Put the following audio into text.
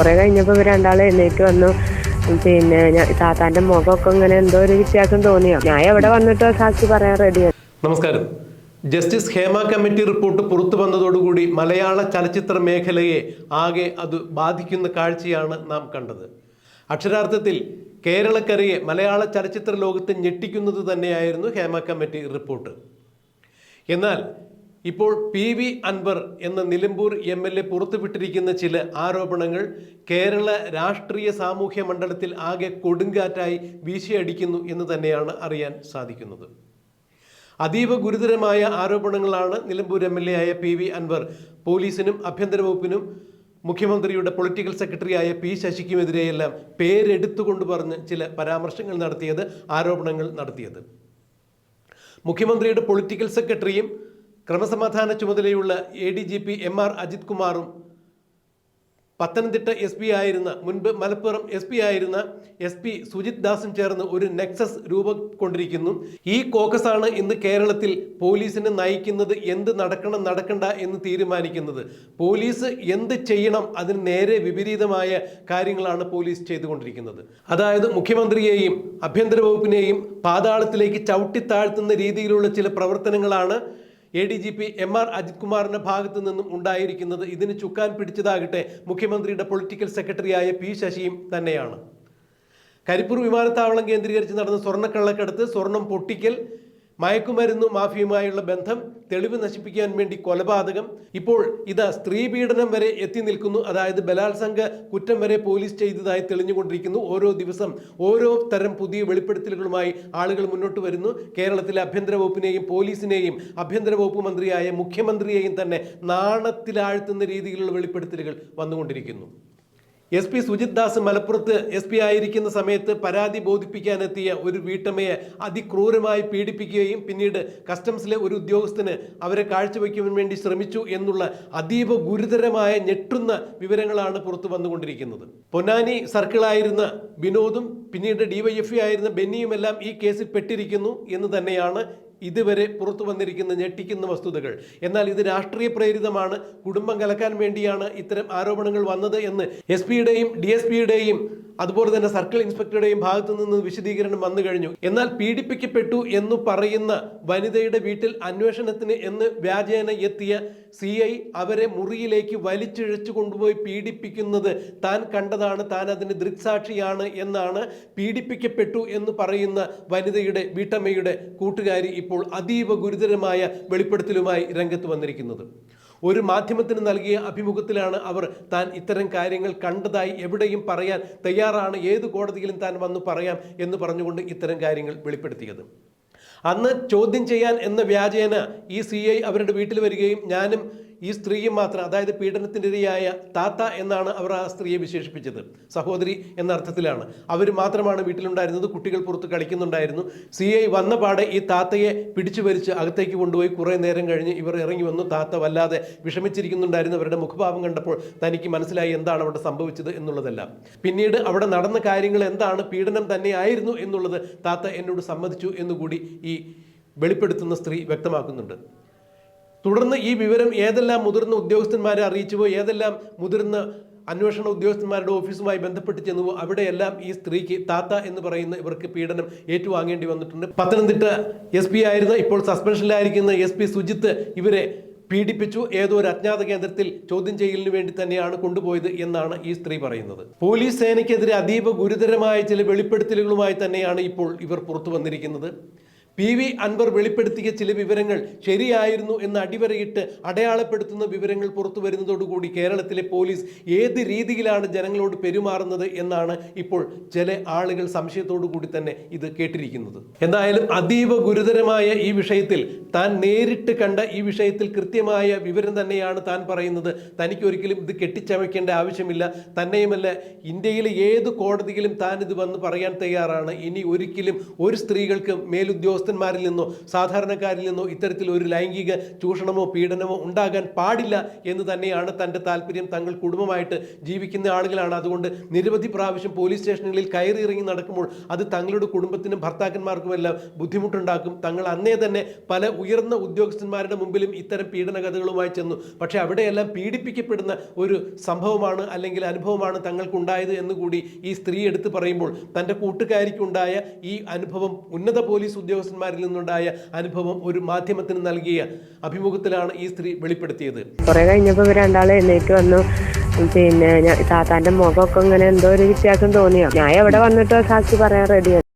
കുറെ കഴിഞ്ഞപ്പോൾ ഇവർ രണ്ടാളും എഴുന്നേറ്റ് വന്നു. പിന്നെ താത്താന്റെ മുഖമൊക്കെ ഇങ്ങനെ എന്തോ ഒരു വ്യത്യാസം തോന്നിയോ? ഞാൻ എവിടെ വന്നിട്ടോ സാക്ഷി പറയാൻ റെഡിയാണ് നമസ്കാരം. ജസ്റ്റിസ് ഹേമ കമ്മിറ്റി റിപ്പോർട്ട് പുറത്തു വന്നതോടുകൂടി മലയാള ചലച്ചിത്ര മേഖലയെ ആകെ അത് ബാധിക്കുന്ന കാഴ്ചയാണ് നാം കണ്ടത്. അക്ഷരാർത്ഥത്തിൽ കേരളക്കരയെ മലയാള ചലച്ചിത്ര ലോകത്തെ ഞെട്ടിക്കുന്നത് തന്നെയായിരുന്നു ഹേമ കമ്മിറ്റി റിപ്പോർട്ട്. എന്നാൽ ഇപ്പോൾ പി വി അൻവർ എന്ന നിലമ്പൂർ എം എൽ എ പുറത്തുവിട്ടിരിക്കുന്ന ചില ആരോപണങ്ങൾ കേരള രാഷ്ട്രീയ സാമൂഹ്യ മണ്ഡലത്തിൽ ആകെ കൊടുങ്കാറ്റായി വീശിയടിക്കുന്നു എന്ന് തന്നെയാണ് അറിയാൻ സാധിക്കുന്നത്. അതീവ ഗുരുതരമായ ആരോപണങ്ങളാണ് നിലമ്പൂർ എം എൽ എ ആയ പി വി അൻവർ പോലീസിനും ആഭ്യന്തര വകുപ്പിനും മുഖ്യമന്ത്രിയുടെ പൊളിറ്റിക്കൽ സെക്രട്ടറിയായ പി ശശിക്കുമെതിരെയെല്ലാം പേരെടുത്തുകൊണ്ട് പറഞ്ഞ് ചില പരാമർശങ്ങൾ നടത്തിയത് ആരോപണങ്ങൾ നടത്തിയത്. മുഖ്യമന്ത്രിയുടെ പൊളിറ്റിക്കൽ സെക്രട്ടറിയും ക്രമസമാധാന ചുമതലയുള്ള A D G P M R Ajith കുമാറും പത്തനംതിട്ട എസ് പി ആയിരുന്ന മുൻപ് മലപ്പുറം എസ് പി ആയിരുന്ന എസ് പി സുജിത് ദാസും ചേർന്ന് ഒരു നെക്സസ് രൂപം കൊണ്ടിരിക്കുന്നു. ഈ കോക്കസാണ് ഇന്ന് കേരളത്തിൽ പോലീസിനെ നയിക്കുന്നത് എന്ത് നടക്കണം നടക്കണ്ട എന്ന് തീരുമാനിക്കുന്നത്. പോലീസ് എന്ത് ചെയ്യണം അതിന് നേരെ വിപരീതമായ കാര്യങ്ങളാണ് പോലീസ് ചെയ്തുകൊണ്ടിരിക്കുന്നത്. അതായത് മുഖ്യമന്ത്രിയെയും ആഭ്യന്തര വകുപ്പിനെയും പാതാളത്തിലേക്ക് ചവിട്ടിത്താഴ്ത്തുന്ന രീതിയിലുള്ള ചില പ്രവർത്തനങ്ങളാണ് A D G P M R Ajith കുമാറിന്റെ ഭാഗത്തു നിന്നും ഉണ്ടായിരിക്കുന്നത് ഇതിന് ചുക്കാൻ പിടിച്ചതാകട്ടെ മുഖ്യമന്ത്രിയുടെ പൊളിറ്റിക്കൽ സെക്രട്ടറിയായ പി ശശിയും തന്നെയാണ്. കരിപ്പൂർ വിമാനത്താവളം കേന്ദ്രീകരിച്ച് നടന്ന സ്വർണക്കള്ളക്കടത്ത് സ്വർണം പൊട്ടിക്കൽ മയക്കുമരുന്ന് മാഫിയുമായുള്ള ബന്ധം തെളിവ് നശിപ്പിക്കാൻ വേണ്ടി കൊലപാതകം. ഇപ്പോൾ ഇത് സ്ത്രീ പീഡനം വരെ എത്തി നിൽക്കുന്നു. അതായത് ബലാത്സംഗ കുറ്റം വരെ പോലീസ് ചെയ്തതായി തെളിഞ്ഞുകൊണ്ടിരിക്കുന്നു. ഓരോ ദിവസം ഓരോ തരം പുതിയ വെളിപ്പെടുത്തലുകളുമായി ആളുകൾ മുന്നോട്ട് വരുന്നു. കേരളത്തിലെ ആഭ്യന്തര വകുപ്പിനെയും പോലീസിനെയും ആഭ്യന്തര വകുപ്പ് മന്ത്രിയായ മുഖ്യമന്ത്രിയെയും തന്നെ നാണത്തിലാഴ്ത്തുന്ന രീതിയിലുള്ള വെളിപ്പെടുത്തലുകൾ വന്നുകൊണ്ടിരിക്കുന്നു. എസ് പി സുജിത് ദാസ് മലപ്പുറത്ത് എസ് പി ആയിരിക്കുന്ന സമയത്ത് പരാതി ബോധിപ്പിക്കാനെത്തിയ ഒരു വീട്ടമ്മയെ അതിക്രൂരമായി പീഡിപ്പിക്കുകയും പിന്നീട് കസ്റ്റംസിലെ ഒരു ഉദ്യോഗസ്ഥന് അവരെ കാഴ്ചവെക്കുവാൻ വേണ്ടി ശ്രമിച്ചു എന്നുള്ള അതീവ ഗുരുതരമായ ഞെട്ടുന്ന വിവരങ്ങളാണ് പുറത്തു വന്നുകൊണ്ടിരിക്കുന്നത്. പൊന്നാനി സർക്കിളായിരുന്ന വിനോദും പിന്നീട് ഡിവൈഎഫ്ഐ ആയിരുന്ന ബെന്നിയുമെല്ലാം ഈ കേസിൽ പെട്ടിരിക്കുന്നു എന്ന് തന്നെയാണ് ഇതുവരെ പുറത്തു വന്നിരിക്കുന്ന ഞെട്ടിക്കുന്ന വസ്തുതകൾ. എന്നാൽ ഇത് രാഷ്ട്രീയ പ്രേരിതമാണ്. കുടുംബം കലക്കാൻ വേണ്ടിയാണ് ഇത്തരം ആരോപണങ്ങൾ വന്നത് എന്ന് എസ് പിയുടെയും ഡി എസ് പിയുടെയും അതുപോലെ തന്നെ സർക്കിൾ ഇൻസ്പെക്ടറുടെയും ഭാഗത്തു നിന്ന് വിശദീകരണം വന്നു കഴിഞ്ഞു. എന്നാൽ പീഡിപ്പിക്കപ്പെട്ടു എന്ന് പറയുന്ന വനിതയുടെ വീട്ടിൽ അന്വേഷണത്തിന് എന്ന് വ്യാജേന എത്തിയ സി ഐ അവരെ മുറിയിലേക്ക് വലിച്ചിഴച്ചു കൊണ്ടുപോയി പീഡിപ്പിക്കുന്നത് താൻ കണ്ടതാണ് താൻ അതിന് ദൃക്സാക്ഷിയാണ് എന്നാണ് പീഡിപ്പിക്കപ്പെട്ടു എന്ന് പറയുന്ന വനിതയുടെ വീട്ടമ്മയുടെ കൂട്ടുകാരി ഇപ്പോൾ അതീവ ഗുരുതരമായ വെളിപ്പെടുത്തലുമായി രംഗത്ത് വന്നിരിക്കുന്നത്. ഒരു മാധ്യമത്തിന് നൽകിയ അഭിമുഖത്തിലാണ് അവർ താൻ ഇത്തരം കാര്യങ്ങൾ കണ്ടതായി എവിടെയും പറയാൻ തയ്യാറാണ് ഏത് കോടതിയിലും താൻ വന്ന് പറയാം എന്ന് പറഞ്ഞുകൊണ്ട് ഇത്തരം കാര്യങ്ങൾ വെളിപ്പെടുത്തിയത്. അന്ന് ചോദ്യം ചെയ്യാൻ എന്ന വ്യാജേന ഈ സി അവരുടെ വീട്ടിൽ വരികയും ഞാനും ഈ സ്ത്രീയും മാത്രം അതായത് പീഡനത്തിനിരയായ താത്ത എന്നാണ് അവർ ആ സ്ത്രീയെ വിശേഷിപ്പിച്ചത്. സഹോദരി എന്ന അർത്ഥത്തിലാണ്. അവർ മാത്രമാണ് വീട്ടിലുണ്ടായിരുന്നത് കുട്ടികൾ പുറത്ത് കളിക്കുന്നുണ്ടായിരുന്നു. സി ഐ വന്ന പാടെ ഈ താത്തയെ പിടിച്ചു വലിച്ച് അകത്തേക്ക് കൊണ്ടുപോയി കുറേ നേരം കഴിഞ്ഞ് ഇവർ ഇറങ്ങി വന്നു. താത്ത വല്ലാതെ വിഷമിച്ചിരിക്കുന്നുണ്ടായിരുന്നു. അവരുടെ മുഖഭാവം കണ്ടപ്പോൾ തനിക്ക് മനസ്സിലായി എന്താണ് അവിടെ സംഭവിച്ചത് എന്നുള്ളതല്ല. പിന്നീട് അവിടെ നടന്ന കാര്യങ്ങൾ എന്താണ് പീഡനം തന്നെയായിരുന്നു എന്നുള്ളത് താത്ത എന്നോട് സമ്മതിച്ചു എന്നുകൂടി ഈ വെളിപ്പെടുത്തുന്ന സ്ത്രീ വ്യക്തമാക്കുന്നുണ്ട്. തുടർന്ന് ഈ വിവരം ഏതെല്ലാം മുതിർന്ന ഉദ്യോഗസ്ഥന്മാരെ അറിയിച്ചുവോ ഏതെല്ലാം മുതിർന്ന അന്വേഷണ ഉദ്യോഗസ്ഥന്മാരുടെ ഓഫീസുമായി ബന്ധപ്പെട്ട് ചെന്നുവോ അവിടെയെല്ലാം ഈ സ്ത്രീക്ക് താത്ത എന്ന് പറയുന്ന ഇവർക്ക് പീഡനം ഏറ്റുവാങ്ങേണ്ടി വന്നിട്ടുണ്ട്. പത്തനംതിട്ട എസ് പി ആയിരുന്ന ഇപ്പോൾ സസ്പെൻഷനിലായിരിക്കുന്ന എസ് പി സുജിത്ത് ഇവരെ പീഡിപ്പിച്ചു. ഏതോ ഒരു അജ്ഞാത കേന്ദ്രത്തിൽ ചോദ്യം ചെയ്യലിന് വേണ്ടി തന്നെയാണ് കൊണ്ടുപോയത് എന്നാണ് ഈ സ്ത്രീ പറയുന്നത്. പോലീസ് സേനയ്ക്കെതിരെ അതീവ ഗുരുതരമായ ചില വെളിപ്പെടുത്തലുകളുമായി തന്നെയാണ് ഇപ്പോൾ ഇവർ പുറത്തു വന്നിരിക്കുന്നത്. പി വി അൻവർ വെളിപ്പെടുത്തിയ ചില വിവരങ്ങൾ ശരിയായിരുന്നു എന്ന് അടിവരയിട്ട് അടയാളപ്പെടുത്തുന്ന വിവരങ്ങൾ പുറത്തു വരുന്നതോടുകൂടി കേരളത്തിലെ പോലീസ് ഏത് രീതിയിലാണ് ജനങ്ങളോട് പെരുമാറുന്നത് എന്നാണ് ഇപ്പോൾ ചില ആളുകൾ കൂടി തന്നെ ഇത് കേട്ടിരിക്കുന്നത്. എന്തായാലും അതീവ ഗുരുതരമായ ഈ വിഷയത്തിൽ താൻ നേരിട്ട് കണ്ട ഈ വിഷയത്തിൽ കൃത്യമായ വിവരം തന്നെയാണ് താൻ പറയുന്നത്. തനിക്ക് ഒരിക്കലും ഇത് കെട്ടിച്ചമയ്ക്കേണ്ട ആവശ്യമില്ല. തന്നെയുമല്ല ഇന്ത്യയിലെ ഏത് കോടതിയിലും താൻ ഇത് വന്ന് പറയാൻ തയ്യാറാണ്. ഇനി ഒരിക്കലും ഒരു സ്ത്രീകൾക്ക് മേലുദ്യോഗസ്ഥ ഉദ്യോഗസ്ഥന്മാരിൽ നിന്നോ സാധാരണക്കാരിൽ നിന്നോ ഇത്തരത്തിൽ ഒരു ലൈംഗിക ചൂഷണമോ പീഡനമോ ഉണ്ടാകാൻ പാടില്ല എന്ന് തന്നെയാണ് തന്റെ താല്പര്യം. തങ്ങൾ കുടുംബമായിട്ട് ജീവിക്കുന്ന ആളുകളാണ്. അതുകൊണ്ട് നിരവധി പ്രാവശ്യം പോലീസ് സ്റ്റേഷനുകളിൽ കയറി ഇറങ്ങി നടക്കുമ്പോൾ അത് തങ്ങളുടെ കുടുംബത്തിനും ഭർത്താക്കന്മാർക്കും എല്ലാം ബുദ്ധിമുട്ടുണ്ടാക്കും. തങ്ങൾ അന്നേ തന്നെ പല ഉയർന്ന ഉദ്യോഗസ്ഥന്മാരുടെ മുമ്പിലും ഇത്തരം പീഡന കഥകളുമായി ചെന്നു. പക്ഷേ അവിടെയെല്ലാം പീഡിപ്പിക്കപ്പെടുന്ന ഒരു സംഭവമാണ് അല്ലെങ്കിൽ അനുഭവമാണ് തങ്ങൾക്കുണ്ടായത് എന്നുകൂടി ഈ സ്ത്രീ എടുത്തു പറയുമ്പോൾ തന്റെ കൂട്ടുകാരിക്കുണ്ടായ ഈ അനുഭവം ഉന്നത പോലീസ് ഉദ്യോഗസ്ഥന്മാരിൽ നിന്നുണ്ടായ അനുഭവം ഒരു മാധ്യമത്തിന് നൽകിയ അഭിമുഖത്തിലാണ് ഈ സ്ത്രീ വെളിപ്പെടുത്തിയത്. കുറെ കഴിഞ്ഞപ്പോൾ ഇവർ രണ്ടാളും എഴുന്നേറ്റ് വന്നു. പിന്നെ താത്താന്റെ മുഖമൊക്കെ ഇങ്ങനെ എന്തോ ഒരു വ്യത്യാസം തോന്നിയോ? ഞാൻ എവിടെ വന്നിട്ടോ സാക്ഷി പറയാൻ റെഡിയാണ്